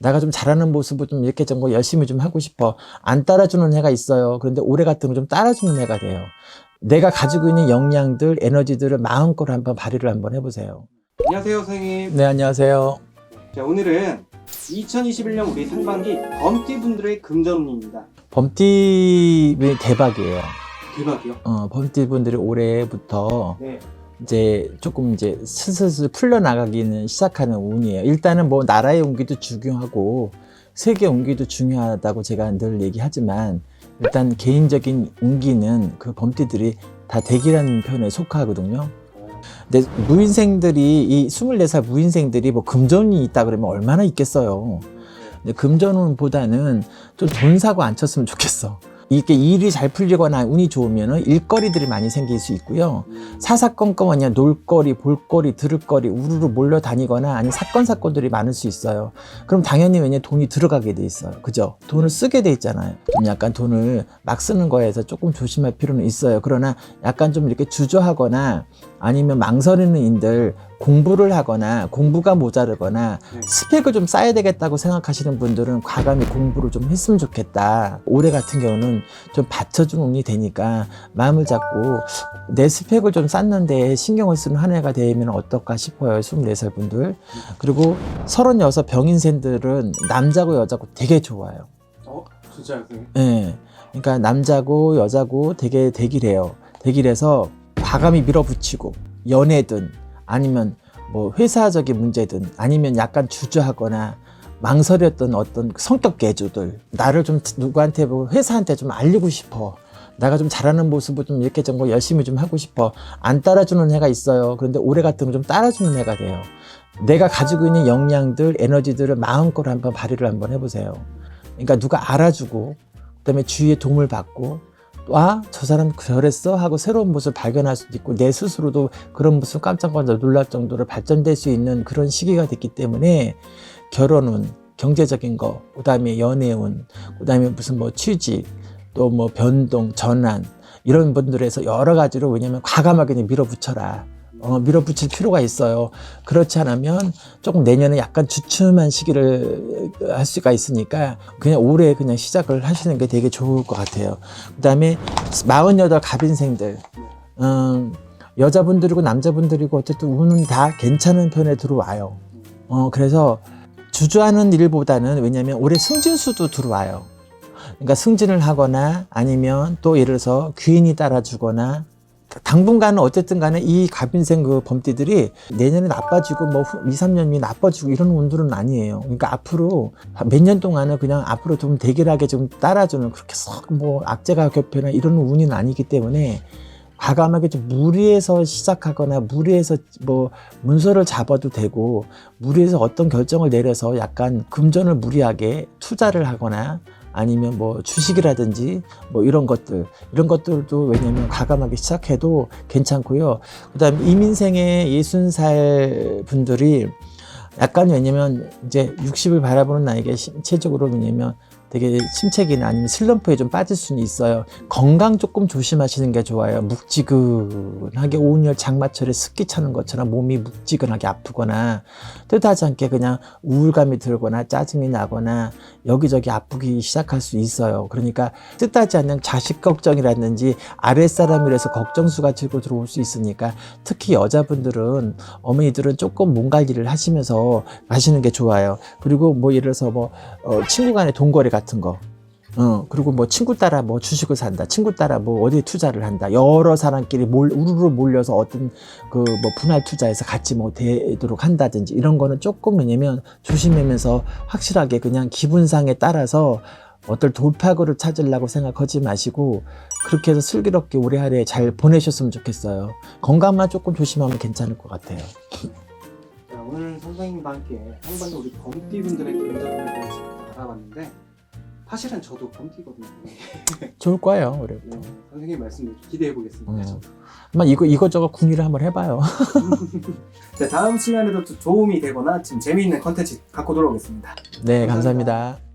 내가 좀 잘하는 모습을 좀 이렇게 좀 열심히 좀 하고 싶어. 안 따라주는 애가 있어요. 그런데 올해 같은 거 좀 따라주는 애가 돼요. 내가 가지고 있는 역량들, 에너지들을 마음껏 한번 발휘를 한번 해보세요. 안녕하세요, 선생님. 네, 안녕하세요. 자, 오늘은 2021년 우리 상반기 범띠 분들의 금전운입니다. 범띠 대박이에요. 대박이요. 어, 범띠 분들이 올해부터 네. 이제 조금 이제 슬슬 풀려나가기는 시작하는 운이에요. 일단은 뭐 나라의 운기도 중요하고 세계 운기도 중요하다고 제가 늘 얘기하지만 일단 개인적인 운기는 그 범띠들이 다 대기라는 표현에 속하거든요. 근데 무인생들이 이 24살 무인생들이 뭐 금전이 있다 그러면 얼마나 있겠어요. 근데 금전운보다는 좀 돈 사고 안 쳤으면 좋겠어. 이게 일이 잘 풀리거나 운이 좋으면 일거리들이 많이 생길 수 있고요. 사사건건 놀거리, 볼거리, 들을거리 우르르 몰려다니거나 아니 사건 사건들이 많을 수 있어요. 그럼 당연히 왜냐 돈이 들어가게 돼 있어요. 그죠? 돈을 쓰게 돼 있잖아요. 좀 약간 돈을 막 쓰는 거에서 조금 조심할 필요는 있어요. 그러나 약간 좀 이렇게 주저하거나 아니면 망설이는 인들 공부를 하거나 공부가 모자르거나 네. 스펙을 좀 쌓아야 되겠다고 생각하시는 분들은 과감히 공부를 좀 했으면 좋겠다. 올해 같은 경우는 좀 받쳐주는 운이 되니까 마음을 잡고 내 스펙을 좀 쌓는데 신경을 쓰는 한 해가 되면 어떨까 싶어요. 24살 분들. 그리고 36 병인생들은 남자고 여자고 되게 좋아요. 어, 진짜요, 선생님? 예. 그러니까 남자고 여자고 되게 대기래요. 대기래서 과감히 밀어붙이고 연애든 아니면 뭐 회사적인 문제든 아니면 약간 주저하거나 망설였던 어떤 성격 개조들 나를 좀 누구한테 뭐 회사한테 좀 알리고 싶어 내가 좀 잘하는 모습을 좀 이렇게 좀뭐 열심히 좀 하고 싶어 안 따라주는 애가 있어요. 그런데 올해 거좀 따라주는 애가 돼요. 내가 가지고 있는 역량들 에너지들을 마음껏 한번 발휘를 한번 해보세요. 그러니까 누가 알아주고 그다음에 주위의 도움을 받고 와, 저 사람 저랬어? 하고 새로운 모습을 발견할 수도 있고, 내 스스로도 그런 모습 깜짝깜짝 놀랄 정도로 발전될 수 있는 그런 시기가 됐기 때문에, 결혼운, 경제적인 거, 그 다음에 연애운, 그 다음에 무슨 뭐 취직, 또 뭐 변동, 전환, 이런 분들에서 여러 가지로 왜냐면 과감하게 밀어붙여라. 어, 밀어붙일 필요가 있어요. 그렇지 않으면 조금 내년에 약간 주춤한 시기를 할 수가 있으니까 그냥 올해 그냥 시작을 하시는 게 되게 좋을 것 같아요. 그 다음에 48 갑인생들, 음, 여자분들이고 남자분들이고 어쨌든 운은 다 괜찮은 편에 들어와요. 어, 그래서 주저하는 일보다는 왜냐면 올해 승진수도 들어와요. 그러니까 승진을 하거나 아니면 또 예를 들어서 귀인이 따라주거나 당분간은 어쨌든 간에 이 갑인생 그 범띠들이 내년에 나빠지고 뭐 2, 3년이 나빠지고 이런 운들은 아니에요. 그러니까 앞으로 몇 년 동안은 그냥 앞으로 좀 대결하게 좀 따라주는 그렇게 썩 뭐 악재가 겹혀나 이런 운은 아니기 때문에 과감하게 좀 무리해서 시작하거나 무리해서 뭐 문서를 잡아도 되고 무리해서 어떤 결정을 내려서 약간 금전을 무리하게 투자를 하거나 아니면 뭐 주식이라든지 뭐 이런 것들 이런 것들도 왜냐면 과감하게 시작해도 괜찮고요. 그다음 이민생의 예순 살 분들이 약간 왜냐면 이제 60을 바라보는 나에게 신체적으로 왜냐면 되게 침체기나 아니면 슬럼프에 좀 빠질 수는 있어요. 건강 조금 조심하시는 게 좋아요. 묵지근하게 온열 장마철에 습기 차는 것처럼 몸이 묵지근하게 아프거나 뜻하지 않게 그냥 우울감이 들거나 짜증이 나거나 여기저기 아프기 시작할 수 있어요. 그러니까 뜻하지 않는 자식 걱정이라든지 아랫사람이라서 걱정수가 들고 들어올 수 있으니까 특히 여자분들은 어머니들은 조금 몸 관리를 하시면서 하시는 게 좋아요. 그리고 뭐 예를 들어서 뭐 어, 친구 간의 돈거래 같은 거. 어, 그리고 뭐 친구 따라 뭐 주식을 산다. 친구 따라 뭐 어디에 투자를 한다. 여러 사람끼리 몰, 우르르 몰려서 어떤 그 뭐 분할 투자해서 같이 뭐 되도록 한다든지 이런 거는 조금 왜냐면 조심하면서 확실하게 그냥 기분상에 따라서 어떨 돌파구를 찾으려고 생각하지 마시고 그렇게 해서 슬기롭게 올해 한해잘 보내셨으면 좋겠어요. 건강만 조금 조심하면 괜찮을 것 같아요. 자, 오늘 선생님과 함께 상반기 우리 범띠 분들의 금전운에 대해서 알아봤는데 사실은 저도 범띠거든요. 좋을 거예요, 올해. 네, 선생님 말씀을 기대해 보겠습니다. 음. 아마 이거 이것저것 궁리를 한번 해봐요. 자, 다음 시간에도 또 도움이 되거나 지금 재미있는 컨텐츠 갖고 돌아오겠습니다. 네, 감사합니다.